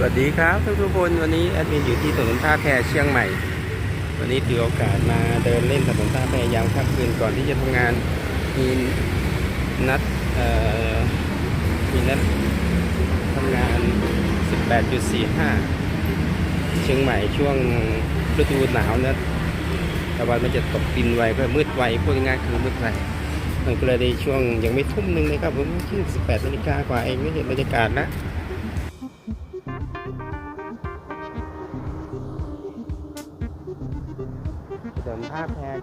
สวัสดีครับทุกทุกคนวันนี้แอดมินอยู่ที่ถนนท่าแพเชียงใหม่ วันนี้ถือโอกาสมาเดินเล่นถนนท่าแพยามค่ำคืนก่อนที่จะทำงานมีนัดเอ่อมีนัดทำงาน 18.45 เชียงใหม่ช่วงฤดูหนาวนะตะวันมันจะตกดินไวก็มืดไวพูดง่ายคือมืดไวมันก็เลยในช่วงยังไม่ทุ่มหนึ่งเลยครับผมเพิ่ง18นาฬิกากว่าเองไม่เห็นบรรยากาศนะ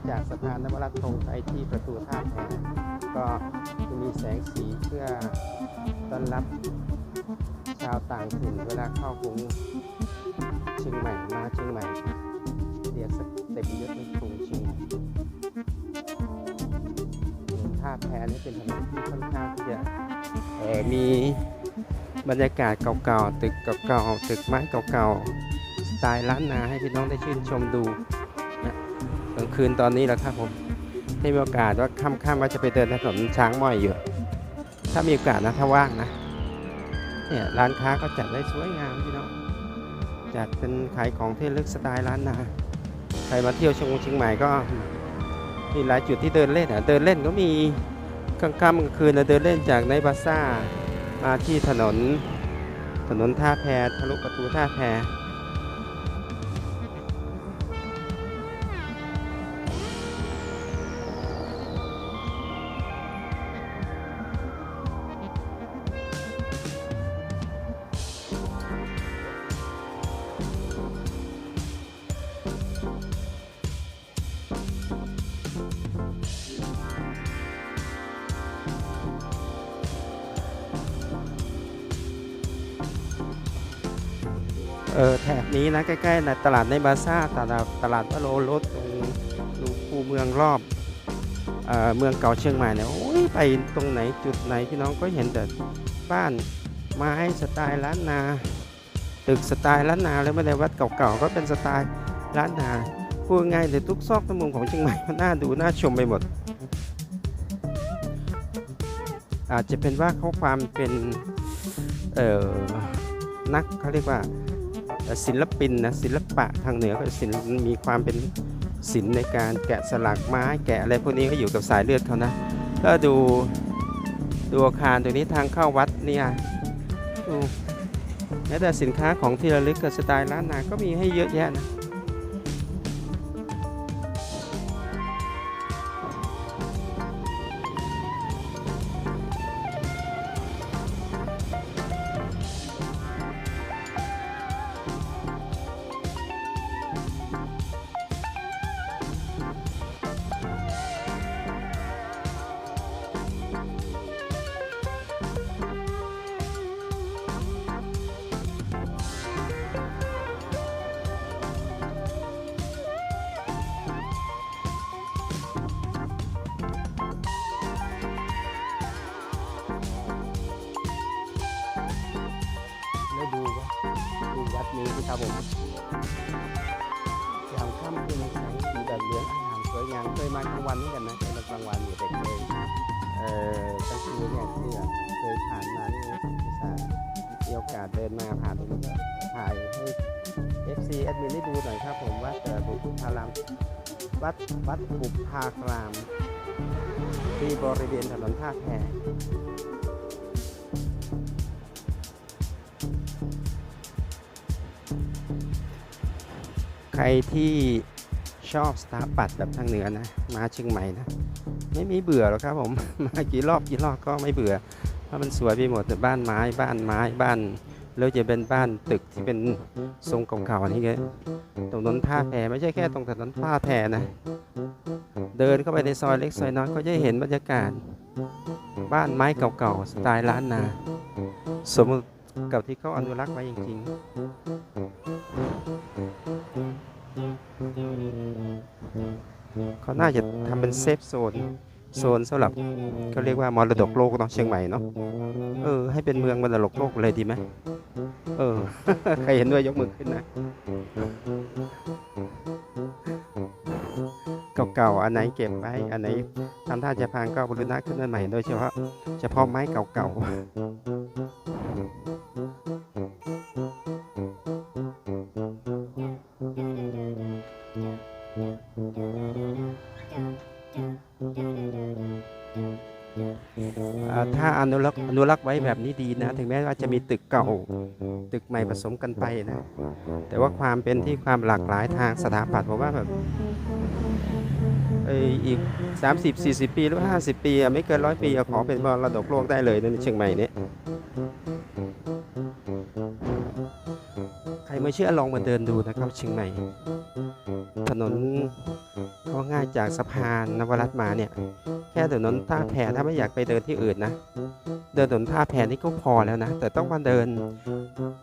จากสะพานนวรัตน์ตรงไปที่ประตูท่าแพก็จะมีแสงสีเพื่อต้อนรับชาวต่างถิ่นเวลาเข้ากรุงเชียงใหม่มาเชียงใหม่เรียกสเต็ปยศในกรุงเชียงใหม่ท่าแพนี่เป็นถนนที่ค่อนข้างที่จะมีบรรยากาศเก่าๆตึกเก่าๆตึกไม้เก่าๆสไตล์ล้านนาให้พี่น้องได้ชื่นชมดู กลางคืนตอนนี้แหละครับผมได้มีโอกาสว่าค่ำๆว่าจะไปเดินถนนช้างม้อยอยู่ ถ้ามีโอกาสนะถ้าว่างนะเนี่ยร้านค้าก็จัดได้สวยงามพี่น้องจัดเป็นขายของที่ลึกสไตล์ร้านนาใครมาเที่ยวเชียงเชียงใหม่ก็มีหลายจุดที่เดินเล่นอะเดินเล่นก็มีกลางค่ำกลางคืนนะเดินเล่นจากในบาซ่ามาที่ถนน ถนนท่าแพทะลุประตูท่าแพ เออแถบนี้นะใกล้ๆนะตลาดในบาซ่าตลาดตลาดวโรรสตรงดูคูเมืองรอบเออเมืองเก่าเชียงใหม่เนี่ยโอ้ยไปตรงไหนจุดไหนพี่น้องก็เห็นแต่บ้านไม้สไตล์ล้านนา ตึกสไตล์ล้านนาแล้วไม่ได้วัดเก่าๆก็เป็นสไตล์ล้านนาพูดง่ายเลยทุกซอกทุกมุมของเชียงใหม่มันน่าดูน่าชมไปหมด อาจจะเป็นว่าเขาความเป็นเอ่อนักเขาเรียกว่า ศิลปินนะศิลปะทางเหนือก็ศิลป์มีความเป็นศิลป์ในการแกะสลักไม้แกะอะไรพวกนี้ก็อยู่กับสายเลือดเขานะก็ดูดูอาคารตรงนี้ทางเข้าวัดเนี่ยดูแม้แต่สินค้าของที่ระลึกกับสไตล์ล้านนาก็มีให้เยอะแยะนะ นี้สิครับผมยามค่ำคืนแสงสีแบบเหลืองอารามสวยงามเคยมากลางวันนี่กันนะเคยมากลางวันอยู่แต่เคยเอ่อกลางคืนเนี่ยที่เคยผ่านมานี่นะอุตส่ามีโอกาสเดินมาผ่านตรงนี้ก็ถ่ายให้ FC แอดมินได้ดูหน่อยครับผมวัดเอ่อบุพารามวัดวัดบุพารามที่บริเวณถนนท่าแพ ใครที่ชอบสถาปัตย์แบบทางเหนือนะ มาเชียงใหม่นะ ไม่มีเบื่อหรอกครับผม มากี่รอบกี่รอบก็ไม่เบื่อ เพราะมันสวยไปหมดแต่บ้านไม้บ้านไม้บ้านแล้วจะเป็นบ้านตึกที่เป็นทรงเก่าๆนี่ไงตรงนนท่าแพไม่ใช่แค่ตรงถนนท่าแพนะ เดินเข้าไปในซอยเล็กซอยน้อยก็จะเห็นบรรยากาศ บ้านไม้เก่าๆสไตล์ล้านนา สมกับที่เขาอนุรักษ์ไว้จริงๆ เขาน่าจะทำเป็นเซฟโซนโซนสำหรับเขาเรียกว่ามรดกโลกเนาะเชียงใหม่เนาะเออให้เป็นเมืองมรดกโลกเลยดีไหมเออใครเห็นด้วยยกมือขึ้นนะเก่าๆอันไหนเก็บไว้อันไหนทำท่าจะพังก็บรุณะขึ้นมาใหม่โดยเฉพาะเฉพาะไม้เก่าๆ อนุรักษ์อนุรักษ์ไว้แบบนี้ดีนะ ถึงแม้ว่าจะมีตึกเก่า ตึกใหม่ผสมกันไปนะ แต่ว่าความเป็นที่ความหลากหลายทางสถาปัตย์ผมว่าแบบเอยอีก 30 40 ปีหรือว่า50 ปีอะไม่เกินร้อยปีอะขอเป็นมรดกโลกได้เลยนะในเชียงใหม่เนี่ยใครไม่เชื่อลองมาเดินดูนะครับเชียงใหม่ ถนนก็ง่ายจากสะพานนวรัตมาเนี่ย แค่ถนนท่าแพถ้าไม่อยากไปเดินที่อื่นนะ เดินถนนท่าแพนี่ก็พอแล้วนะ แต่ต้องมาเดิน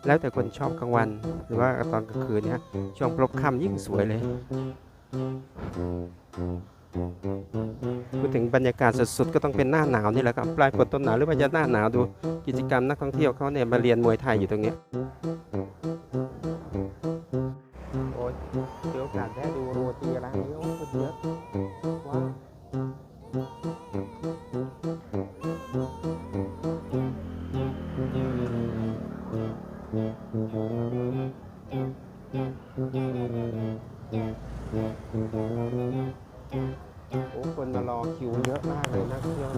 แล้วแต่คนชอบกลางวัน หรือว่าตอนกลางคืนเนี่ยช่วงพลบค่ำยิ่งสวยเลยพูดถึงบรรยากาศสุดๆก็ต้องเป็นหน้าหนาวนี่แหละครับปลายฝนต้นหนาวหรือว่าจะหน้าหนาวดูกิจกรรมนักท่องเที่ยวเขาเนี่ยมาเรียนมวยไทยอยู่ตรงเนี้ โอ้คนมารอคิวเยอะมากเลยนะเที่ยว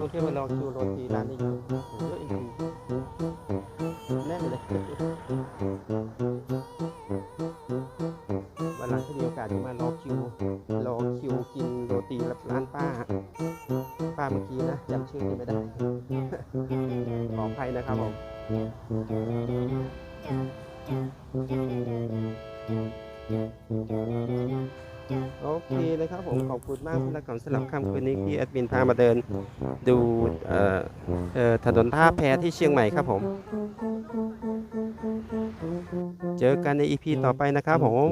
ต้องเที่ยวมารอคิวโรตีร้านนี้เยอะอะจริงแน่นเลยวันหลังถ้ามีโอกาสจะมารอคิวรอคิวกินโรตีร้านป้า ป้าเมื่อกี้นะจำชื่อไม่ได้ขออภัยนะครับผม โอเคเลยครับผมขอบคุณมากสำหรับก่อนสำหรับคำคืนนี้ที่แอดมินพามาเดิน ดูถนนท่าแพที่เชียงใหม่ครับผม เจอกันในอีพีต่อไปนะครับผม